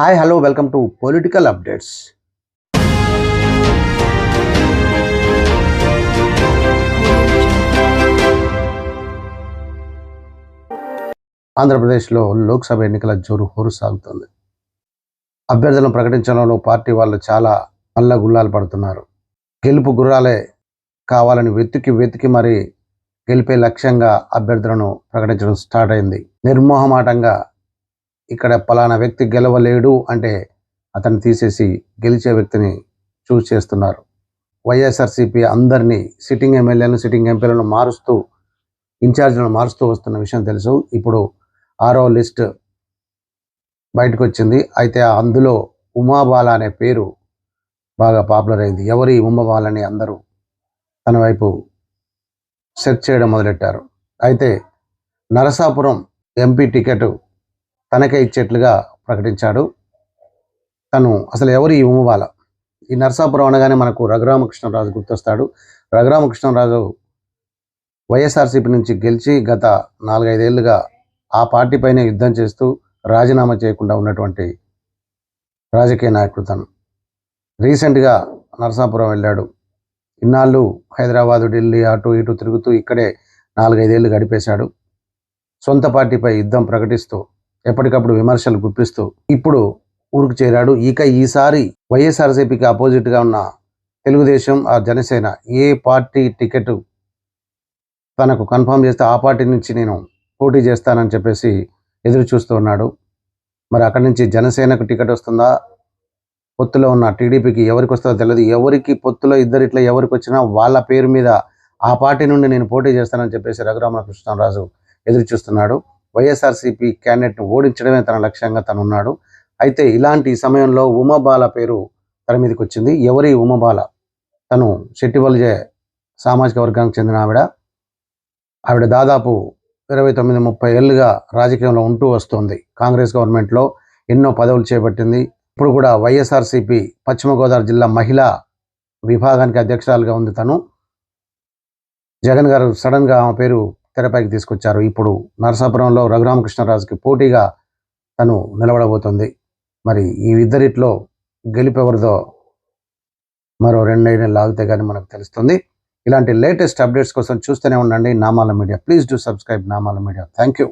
Hi hello welcome to political updates. ఆంధ్రప్రదేశ్లో లోక్సభ ఎన్నికల జోరు హోరు సాగుతుంది. అభ్యర్థులను ప్రకటించడంలో పార్టీ వాళ్ళు చాలా మల్ల గుల్లాలు పడుతున్నారు. గెలుపు గుర్రాలే కావాలని వెతికి వెతికి మరి గెలిపే లక్ష్యంగా అభ్యర్థులను ప్రకటించడం స్టార్ట్ అయింది. నిర్మోహమాటంగా ఇక్కడ పలానా వ్యక్తి గెలవలేడు అంటే అతన్ని తీసేసి గెలిచే వ్యక్తిని చూస్ చేస్తున్నారు. వైఎస్ఆర్సీపీ అందరినీ సిట్టింగ్ ఎమ్మెల్యేలను సిట్టింగ్ ఎంపీలను మారుస్తూ ఇన్ఛార్జీలను మారుస్తూ వస్తున్న విషయం తెలుసు. ఇప్పుడు ఆరో లిస్ట్ బయటకు వచ్చింది అయితే అందులో ఉమాబాల అనే పేరు బాగా పాపులర్ అయింది. ఎవరి ఉమాబాల అని అందరూ తన వైపు సెర్చ్ చేయడం మొదలెట్టారు. అయితే నరసాపురం ఎంపీ టికెట్ తనకే ఇచ్చేట్లుగా ప్రకటించాడు. తను అసలు ఎవరు ఈ ఉమ్మవాల? ఈ నరసాపురం అనగానే మనకు రఘురామకృష్ణరాజు గుర్తొస్తాడు. రఘురామకృష్ణరాజు వైఎస్ఆర్సీపీ నుంచి గెలిచి గత నాలుగైదేళ్ళుగా ఆ పార్టీపైనే యుద్ధం చేస్తూ రాజీనామా చేయకుండా ఉన్నటువంటి రాజకీయ నాయకుడు తను. రీసెంట్గా నరసాపురం వెళ్ళాడు. ఇన్నాళ్ళు హైదరాబాదు ఢిల్లీ అటు ఇటు తిరుగుతూ ఇక్కడే నాలుగైదేళ్ళు గడిపేశాడు. సొంత పార్టీపై యుద్ధం ప్రకటిస్తూ ఎప్పటికప్పుడు విమర్శలు గుప్పిస్తూ ఇప్పుడు ఊరికి చేరాడు. ఇక ఈసారి వైఎస్ఆర్సీపీకి ఆపోజిట్గా ఉన్న తెలుగుదేశం ఆ జనసేన ఏ పార్టీ టికెట్ తనకు కన్ఫర్మ్ చేస్తే ఆ పార్టీ నుంచి నేను పోటీ చేస్తానని చెప్పేసి ఎదురు చూస్తూ ఉన్నాడు. మరి అక్కడి నుంచి జనసేనకు టికెట్ వస్తుందా? పొత్తులో ఉన్న టీడీపీకి ఎవరికి వస్తుందో తెలియదు ఎవరికి పొత్తులో ఇద్దరు ఇట్లా ఎవరికి వచ్చినా వాళ్ళ పేరు మీద ఆ పార్టీ నుండి నేను పోటీ చేస్తానని చెప్పేసి రఘురామకృష్ణరాజు ఎదురు చూస్తున్నాడు. వైఎస్ఆర్సీపీ క్యాండిడేట్ను ఓడించడమే తన లక్ష్యంగా తను ఉన్నాడు అయితే ఇలాంటి సమయంలో ఉమాబాల పేరు తన మీదకి వచ్చింది. ఎవరి ఉమాబాల? తను శెట్టివల్జే సామాజిక వర్గానికి చెందిన ఆవిడ. ఆవిడ దాదాపు ఇరవై తొమ్మిది ముప్పై ఏళ్ళుగా రాజకీయంలో ఉంటూ వస్తుంది. కాంగ్రెస్ గవర్నమెంట్లో ఎన్నో పదవులు చేపట్టింది. ఇప్పుడు కూడా వైఎస్ఆర్సీపీ పశ్చిమ గోదావరి జిల్లా మహిళా విభాగానికి అధ్యక్షురాలుగా ఉంది తను. జగన్ గారు సడన్గా ఆమె పేరు తెరపైకి తీసుకొచ్చారు. ఇప్పుడు నరసాపురంలో రఘురామకృష్ణరాజుకి పోటీగా తను నిలబడబోతుంది. మరి ఈ ఇద్దరిట్లో గెలిపెవరిదో మరో రెండైదు లాగితే కానీ మనకు తెలుస్తుంది. ఇలాంటి లేటెస్ట్ అప్డేట్స్ కోసం చూస్తూనే ఉండండి. Namala media. Please do subscribe Namala media. Thank you